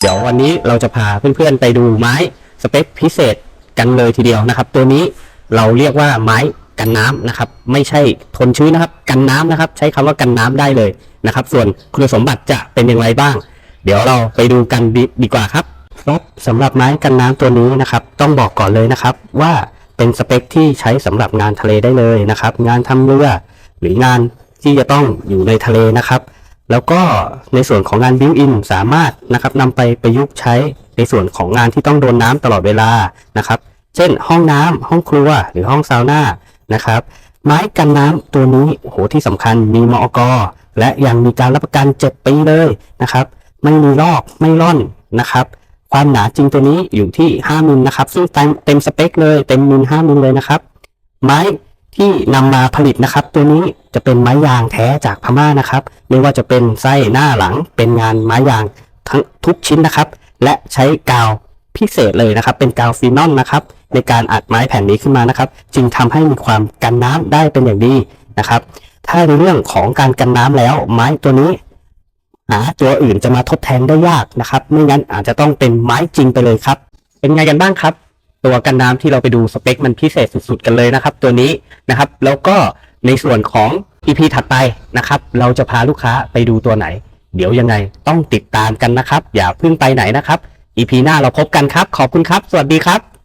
เดี๋ยววันนี้เราจะพาเพื่อนๆไปดูไม้สเปคพิเศษกันเลยทีเดียวนะครับ ตัวนี้เราเรียกว่าไม้กันน้ำนะครับ ไม่ใช่ทนชื้นนะครับ กันน้ำนะครับ ใช้คำว่ากันน้ำได้เลยนะครับ ส่วนคุณสมบัติจะเป็นอย่างไรบ้าง เดี๋ยวเราไปดูกันดีดีกว่าครับครับสำหรับไม้กันน้ำตัวนี้นะครับ ต้องบอกก่อนเลยนะครับ ว่าเป็นสเปคที่ใช้สำหรับงานทะเลได้เลยนะครับ งานทำเรือหรืองานที่จะต้องอยู่ในทะเลนะครับ แล้วก็ในส่วนของงานบิวอินสามารถนะครับนำไปประยุกต์ใช้ในส่วนของงานที่ต้องโดนน้ำตลอดเวลานะครับ เช่น ห้องน้ำห้องครัวหรือห้องซาวน่านะครับไม้กันน้ำตัวนี้โหที่สำคัญมีมอกและยังมีการรับประกัน 7 ปีเลยนะครับ ไม่มีลอกไม่ร่อนนะครับ ความหนาจริงตัวนี้อยู่ที่ 5มิลนะครับ ซึ่งเต็มเต็มสเปคเลยเต็มมิล5มิลเลยนะครับ ไม้ ที่นำมาผลิตนะครับ ตัวนี้จะเป็นไม้ยางแท้จากพม่านะครับ ไม่ว่าจะเป็นไส้หน้าหลังเป็นงานไม้ยางทั้งทุกชิ้นนะครับ และใช้กาวพิเศษเลยนะครับ เป็นกาวฟีนอลนะครับ ในการอัดไม้แผ่นนี้ขึ้นมานะครับ จึงทำให้มีความกันน้ำได้เป็นอย่างดีนะครับ ถ้าในเรื่องของการกันน้ำแล้ว ไม้ตัวนี้หาตัวอื่นจะมาทดแทนได้ยากนะครับ ไม่งั้นอาจจะต้องเป็นไม้จริงไปเลยครับ เป็นไงกันบ้างครับ ตัวกันน้ำที่เราไปดูสเปคมันพิเศษสุดๆกันเลยนะครับ ตัวนี้นะครับ แล้วก็ในส่วนของ EP ถัดไปนะครับ เราจะพาลูกค้าไปดูตัวไหน เดี๋ยวยังไงต้องติดตามกันนะครับ อย่าเพิ่งไปไหนนะครับ EP หน้าเราพบกันครับ ขอบคุณครับ สวัสดีครับ